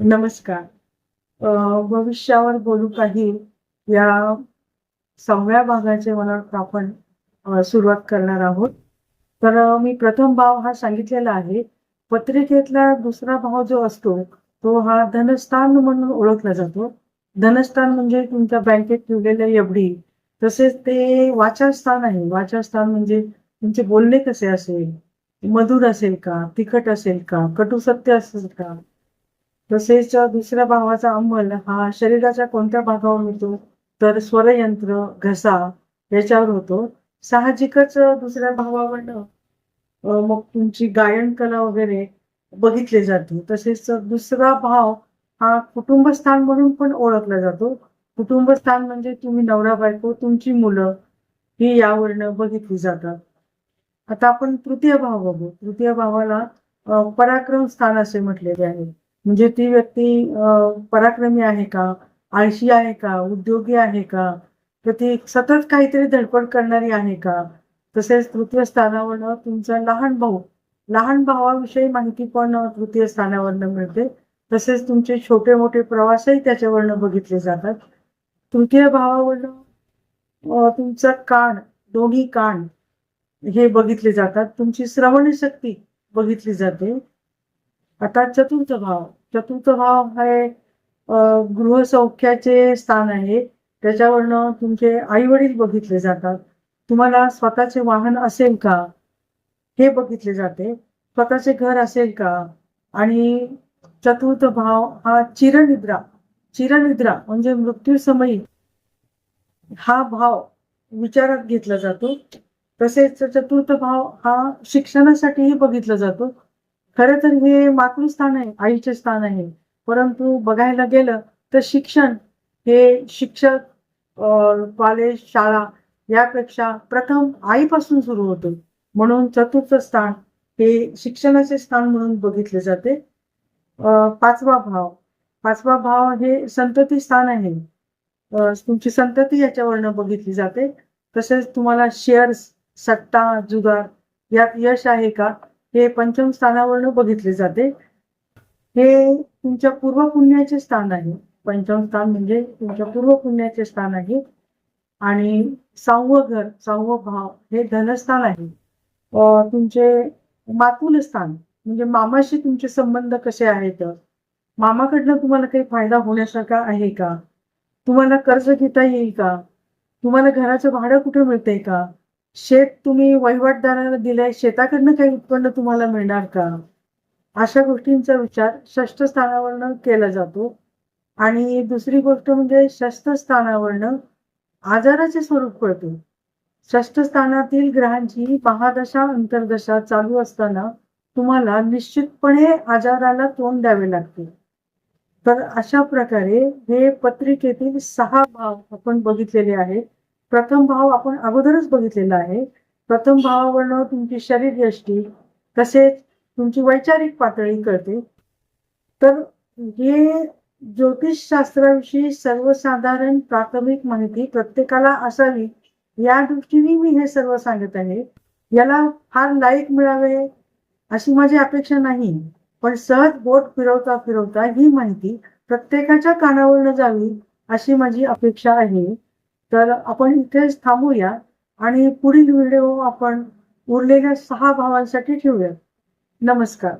नमस्कार. भविष्यावर बोलू काही या सहाव्या भागाचे मला वाटतं आपण सुरुवात करणार आहोत. तर मी प्रथम भाव हा सांगितलेला आहे. पत्रिकेतला दुसरा भाव जो असतो तो हा धनस्थान म्हणून ओळखला जातो. धनस्थान म्हणजे तुमच्या बँकेत ठेवलेल्या एवढी तसेच ते वाचनस्थान आहे. वाचनस्थान म्हणजे तुमचे बोलणे कसे असेल? मधुर असेल का? तिखट असेल का? कटुसत्य असेल का? तसेच दुसऱ्या भावाचा अंमल हा शरीराच्या कोणत्या भागावर होतो? तर स्वरयंत्र घसा याच्यावर होतो. साहजिकच दुसऱ्या भावावरनं मग तुमची गायन कला वगैरे बघितली जाते. तसेच दुसरा भाव हा कुटुंबस्थान म्हणून पण ओळखला जातो. कुटुंबस्थान म्हणजे तुम्ही नवरा बायको तुमची मुलं ही यावरनं बघितली जातात. आता आपण तृतीय भाव बघू. तृतीय भावाला पराक्रम स्थान असे म्हटलेले आहे. म्हणजे ती व्यक्ती पराक्रमी आहे का? आळशी आहे का? उद्योगी आहे का? तर ती सतत काहीतरी धडपड करणारी आहे का? तसेच तृतीय स्थानावरनं तुमचा लहान भाऊ लहान भावाविषयी माहिती पण तृतीय स्थानावरनं मिळते. तसेच तुमचे छोटे मोठे प्रवासही त्याच्यावरनं बघितले जातात. तृतीय भावावरनं तुमचा कान दोन्ही कान हे बघितले जातात. तुमची श्रवणशक्ती बघितली जाते. आता चतुर्थ भाव. चतुर्थ भाव हे गृहसौख्याचे स्थान आहे. त्याच्यावरनं तुमचे आई वडील बघितले जातात. तुम्हाला स्वतःचे वाहन असेल का? हे बघितले जाते. स्वतःचे घर असेल का? आणि चतुर्थ भाव हा चिरनिद्रा. चिरनिद्रा म्हणजे मृत्यूसमयी हा भाव विचारात घेतला जातो. तसेच चतुर्थ भाव हा शिक्षणासाठीही बघितला जातो. खरं तर हे मातृस्थान आहे आईचे स्थान आहे. परंतु बघायला गेलं तर शिक्षण हे शिक्षक कॉलेज शाळा यापेक्षा प्रथम आईपासून सुरू होतं. म्हणून चतुर्थ स्थान हे शिक्षणाचे स्थान म्हणून बघितले जाते. पाचवा भाव. पाचवा भाव हे संतती स्थान आहे. तुमची संतती याच्यावरनं बघितली जाते. तसेच तुम्हाला शेअर्स सट्टा जुगार यात यश आहे का? हे पंचम स्थानावरनं बघितले जाते. हे तुमच्या पूर्व पुण्याचे स्थान आहे. पंचम स्थान म्हणजे तुमच्या पूर्व पुण्याचे स्थान आहे. आणि सहावं घर सहावं भाव हे धनस्थान आहे. तुमचे मातुल स्थान म्हणजे मामाशी तुमचे संबंध कसे आहेत? मामाकडनं तुम्हाला काही फायदा होण्यासारखा आहे का? तुम्हाला कर्ज घेता येईल का? तुम्हाला घराचं भाडं कुठे मिळतंय का? शेत तुम्ही वहिवाटदाराला दिलंय शेताकडनं काही उत्पन्न तुम्हाला मिळणार का? अशा गोष्टींचा विचार षष्ठ स्थानावरनं केला जातो. आणि दुसरी गोष्ट म्हणजे षष्ठ स्थानावरनं आजाराचे स्वरूप कळते. षष्ठ स्थानातील ग्रहांची महादशा अंतर्दशा चालू असताना तुम्हाला निश्चितपणे आजाराला तोंड द्यावे लागते. तर अशा प्रकारे हे पत्रिकेतील सहा भाव आपण बघितलेले आहेत. प्रथम भाव आपण अगोदरच बघितलेला आहे. प्रथम भावावरनं तुमची शरीर यष्टी तसेच तुमची वैचारिक पातळी कळते. तर हे ज्योतिषशास्त्राविषयी सर्वसाधारण प्राथमिक माहिती प्रत्येकाला असावी या दृष्टीने मी हे सर्व सांगत आहे. याला फार लाईक मिळावे अशी माझी अपेक्षा नाही पण सहज बोट फिरवता फिरवता ही माहिती प्रत्येकाच्या कानावरनं जावी अशी माझी अपेक्षा आहे. तर आपण इथेच थांबूया आणि पुढील व्हिडिओ आपण उरलेल्या सहा भावांसाठी ठेवूया नमस्कार.